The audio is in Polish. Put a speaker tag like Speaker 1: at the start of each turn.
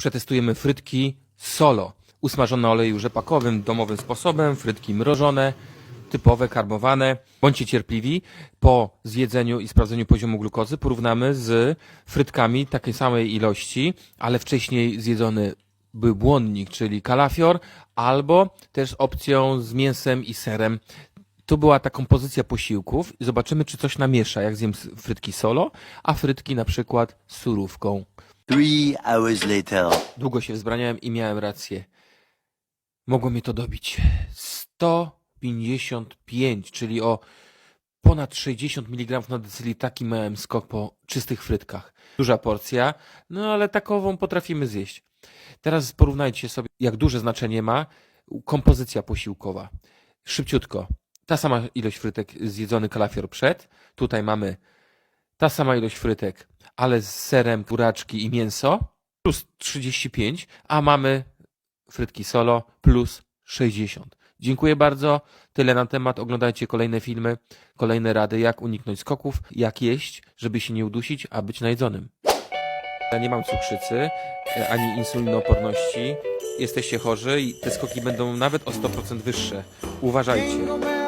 Speaker 1: przetestujemy frytki solo. Usmażone oleju rzepakowym, domowym sposobem, frytki mrożone, typowe, karbowane. Bądźcie cierpliwi. Po zjedzeniu i sprawdzeniu poziomu glukozy porównamy z frytkami takiej samej ilości, ale wcześniej zjedzony był błonnik, czyli kalafior, albo też opcją z mięsem i serem. Tu była ta kompozycja posiłków zobaczymy, czy coś namiesza, jak zjem frytki solo, a frytki na przykład z surówką.
Speaker 2: Three hours later.
Speaker 1: Długo się wzbraniałem i miałem rację. Mogło mnie to dobić. 155, czyli o ponad 60 mg na decylitr. Taki miałem skok po czystych frytkach. Duża porcja, no ale takową potrafimy zjeść. Teraz porównajcie sobie, jak duże znaczenie ma kompozycja posiłkowa. Szybciutko. Ta sama ilość frytek zjedzony kalafior przed. Tutaj mamy ta sama ilość frytek, ale z serem, buraczki i mięso plus 35, a mamy frytki solo plus 60. Dziękuję bardzo. Tyle na temat. Oglądajcie kolejne filmy, kolejne rady, jak uniknąć skoków, jak jeść, żeby się nie udusić, a być najedzonym. Ja nie mam cukrzycy e, ani insulinooporności. Jesteście chorzy i te skoki będą nawet o 100% wyższe. Uważajcie.